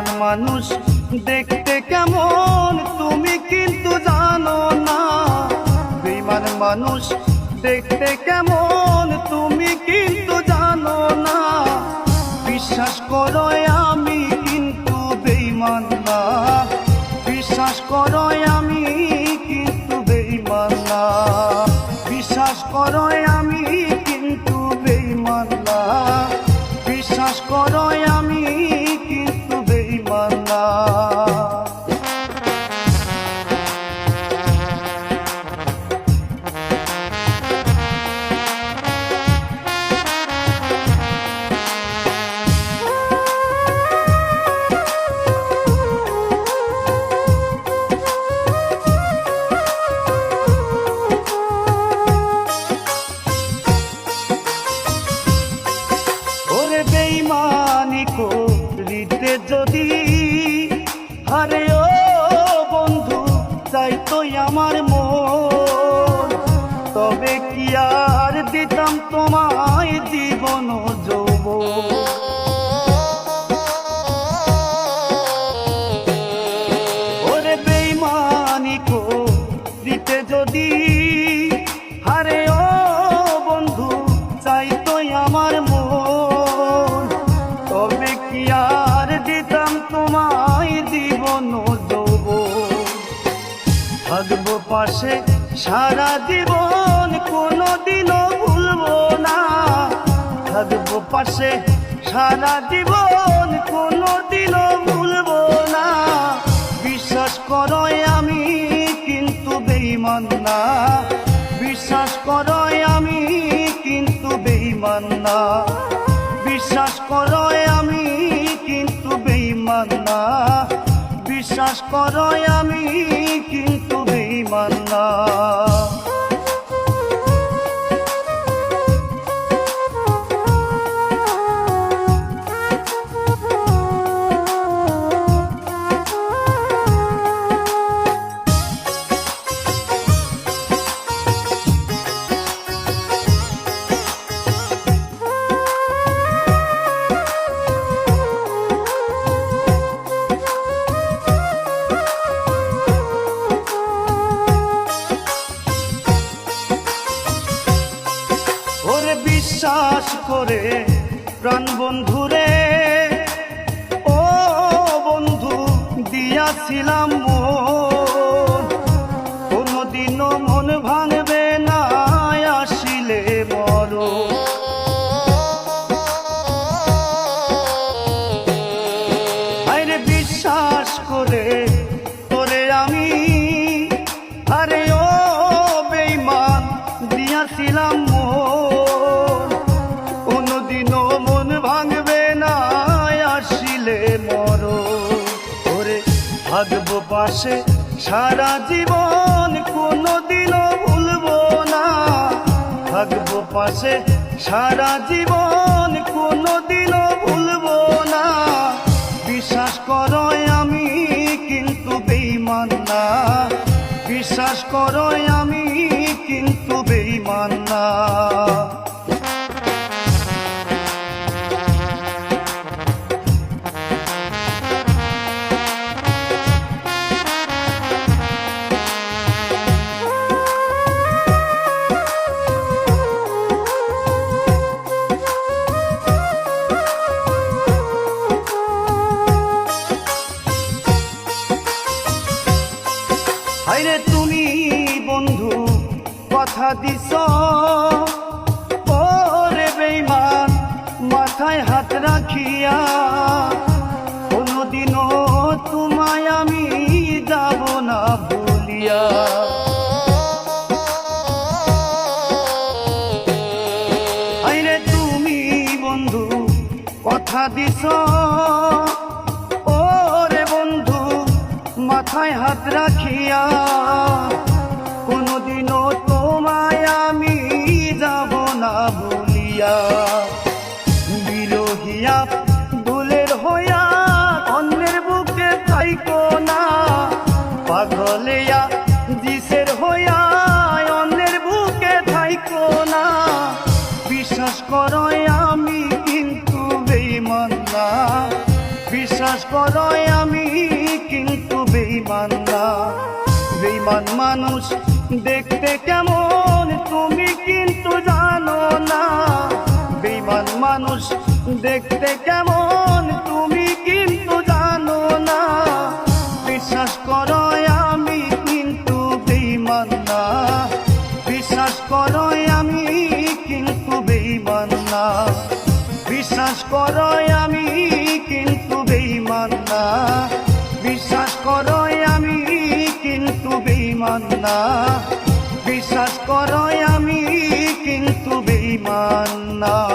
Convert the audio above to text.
বেইমান মানুষ। দেখতে কেমন, তুমি কিন্তু জানো না। বেইমান মানুষ, দেখতে কেমন, তুমি কিন্তু জানো না। বিশ্বাস করো আমি কিন্তু বেইমান না। বিশ্বাস করো আমি কিন্তু বেইমান না। বিশ্বাস করো আমার মন সারা জীবন কোনো দিনও ভুলবো না। থাকব পাশে, সারা জীবন কোনো দিনও ভুলবো না। বিশ্বাস করো আমি, কিন্তু বেইমান না। বিশ্বাস করো আমি, কিন্তু বেইমান না। বিশ্বাস করো আমি, কিন্তু বেইমান না। বিশ্বাস করো আমি, কিন্তু বেইমান প্রাণ বন্ধুরে ও বন্ধু দিয়াছিলাম মন ভাগবো পাশে। সারা জীবন কোনদিনও ভুলবো না। থাকব পাশে। সারা জীবন কোনদিনও ভুলবো না। বিশ্বাস করো আমি, কিন্তু বেইমান না। বিশ্বাস করো আমি, কিন্তু বেইমান না। দিছ ওরে বেইমান মাথায় হাত রাখিয়া, কোনদিনও তোমায় আমি যাব না ভুলিয়া। হাইরে তুমি বন্ধু, কথা দিছ ওরে বন্ধু, মাথায় হাত রাখিয়া ভুলিয়া বিরহিয়া, দুলের হইয়া, অন্যের বুকে থাইকো না। পাগলিয়া জিসের হইয়া, অন্যের বুকে থাইকো না। বিশ্বাস করো আমি কিন্তু বেইমান না। বিশ্বাস বিশ্বাস করো আমি কিন্তু বেইমান না। বেইমান মানুষ দেখতে কেমন দেখতে কেমন, তুমি কিন্তু জানো না। বিশ্বাস করো আমি কিন্তু বেইমান না। বিশ্বাস করো আমি কিন্তু বেইমান না। বিশ্বাস করো আমি কিন্তু বেইমান না। বিশ্বাস করো আমি কিন্তু বেইমান না। বিশ্বাস করো আমি কিন্তু বেইমান না।